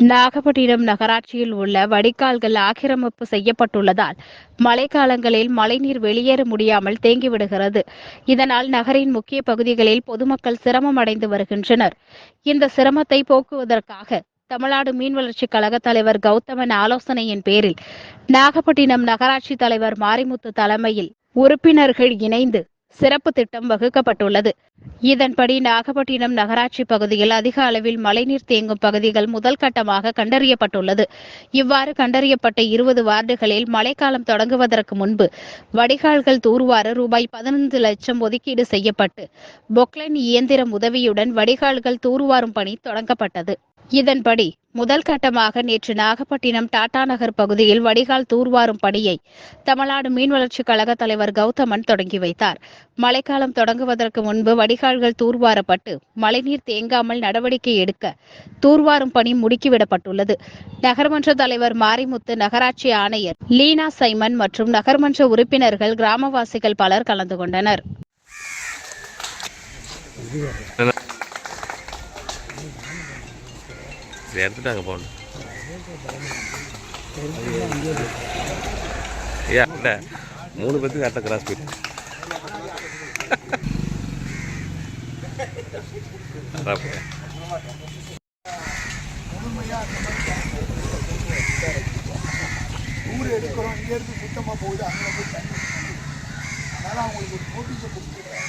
நாகப்பட்டினம் நகராட்சியில் உள்ள வடிகால்கள் ஆக்கிரமிப்பு செய்யப்பட்டுள்ளதால் மழைக்காலங்களில் மழைநீர் வெளியேற முடியாமல் தேங்கிவிடுகிறது. இதனால் நகரின் முக்கிய பகுதிகளில் பொதுமக்கள் சிரமம் அடைந்து வருகின்றனர். இந்த சிரமத்தை போக்குவதற்காக தமிழ்நாடு மீன் வளர்ச்சிக் கழக தலைவர் கௌதமன் ஆலோசனையின் பேரில் நாகப்பட்டினம் நகராட்சி தலைவர் மாரிமுத்து தலைமையில் உறுப்பினர்கள் இணைந்து சிறப்பு திட்டம் வகுக்கப்பட்டுள்ளது. இதன்படி நாகப்பட்டினம் நகராட்சி பகுதியில் அதிக அளவில் மழைநீர் தேங்கும் பகுதிகள் முதல் கட்டமாக கண்டறியப்பட்டுள்ளது. இவ்வாறு கண்டறியப்பட்ட இருபது வார்டுகளில் மழைக்காலம் தொடங்குவதற்கு முன்பு வடிகால்கள் தூர்வார ரூபாய் பதினைந்து லட்சம் ஒதுக்கீடு செய்யப்பட்டு பொக்லைன் இயந்திரம் உதவியுடன் வடிகால்கள் தூர்வாரும் பணி தொடங்கப்பட்டது. இதன்படி முதல் கட்டமாக நேற்று நாகப்பட்டினம் டாடா நகர் பகுதியில் வடிகால் தூர்வாரும் பணியை தமிழ்நாடு மீன் வளர்ச்சிக் கழக தலைவர் கௌதமன் தொடங்கி வைத்தார். மழைக்காலம் தொடங்குவதற்கு முன்பு வடிகால்கள் தூர்வாரப்பட்டு மழைநீர் தேங்காமல் நடவடிக்கை எடுக்க தூர்வாரும் பணி முடுக்கிவிடப்பட்டுள்ளது. நகர்மன்ற தலைவர் மாரிமுத்து நகராட்சி ஆணையர் லீனா சைமன் மற்றும் நகர்மன்ற உறுப்பினர்கள் கிராமவாசிகள் பலர் கலந்து கொண்டனர். இதை எடுத்துட்டாங்க போன ஐயா இல்லை மூணு பேர்த்துக்கு கரெக்டாக கிராஸ் போயிட்டு அதான் போறேன். ஊர் எடுக்கிறோம் இங்கேருந்து சுத்தமாக போகுது அங்கே போய் தண்ணி நிக்குது. அவங்களுக்கு ஒரு நோட்டீஸை கொடுத்துருக்கேன்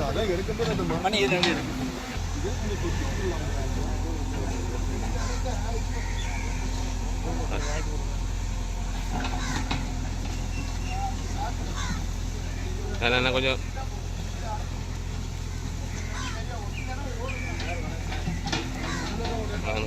அதான் எடுக்கும்போது அந்த மணி அண்ணா, அண்ணா, கொஞ்சம் வாங்க.